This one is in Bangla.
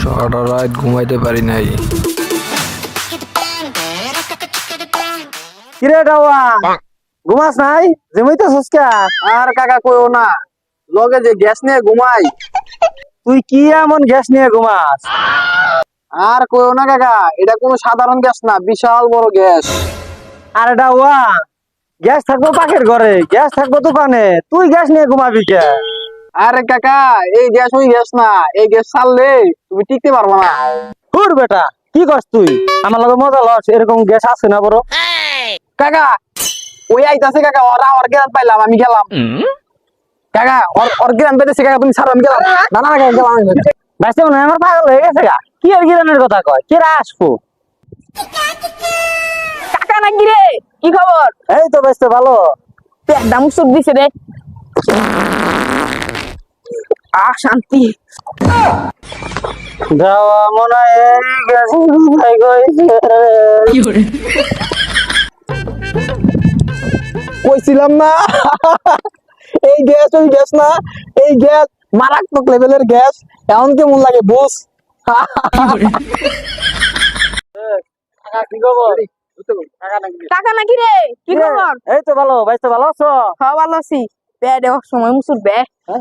সারা রাত ঘুমাইতে পারি নাই। কিরে ঘুমাস নাই? আর কাকা কইও না। লগে যে গ্যাস নিয়ে ঘুমাই। তুই কি এমন গ্যাস নিয়ে ঘুমাস? আর কইও না কাকা, এটা কোনো সাধারণ গ্যাস না, বিশাল বড় গ্যাস। আর এটা ওয়া গ্যাস থাকব পাখের ঘরে, গ্যাস থাকব দোকানে তুই গ্যাস নিয়ে ঘুমাবি কে? আরে কাকা এই গ্যাস ওই গ্যাস না এই গ্যাস ছাড়লে তুমি টিকতে পারবে না। হুর বেটা কি করছ তুই? আমার লগে মজা লস এরকম গ্যাস আছে না বড়? কাকা ওই আইতাছে কাকা ওরা ওর জ্ঞান পাইলাম আমি গেলাম। কাকা ওর ওর জ্ঞান পেতেছে কাকা তুমি ছাড়ো আমি গেলাম। না না কাকা গেলাম আমি। মনে আমার পাগল হয়ে গেছে গা। কি আর গিরানের কথা কয়? কেরা আসব? কাকা নাকি রে? কি খবর? এই তো বেসতে ভালো। পেট দাম সুখ দিছে রে। আহ শান্তি যাওয়া মনে হয় কইছিলাম না। এই গ্যাস ওই গ্যাস না। এই গ্যাস মারাত্মক লেভেলের গ্যাস। এমন কেমন লাগে বুঝ? কি খবর নাকি রে? কি খবর? এই তো ভালো বাইসতে ভালো আছো? খাওয়া ভালো আছি। এক সময় মুসুর বে হ্যাঁ?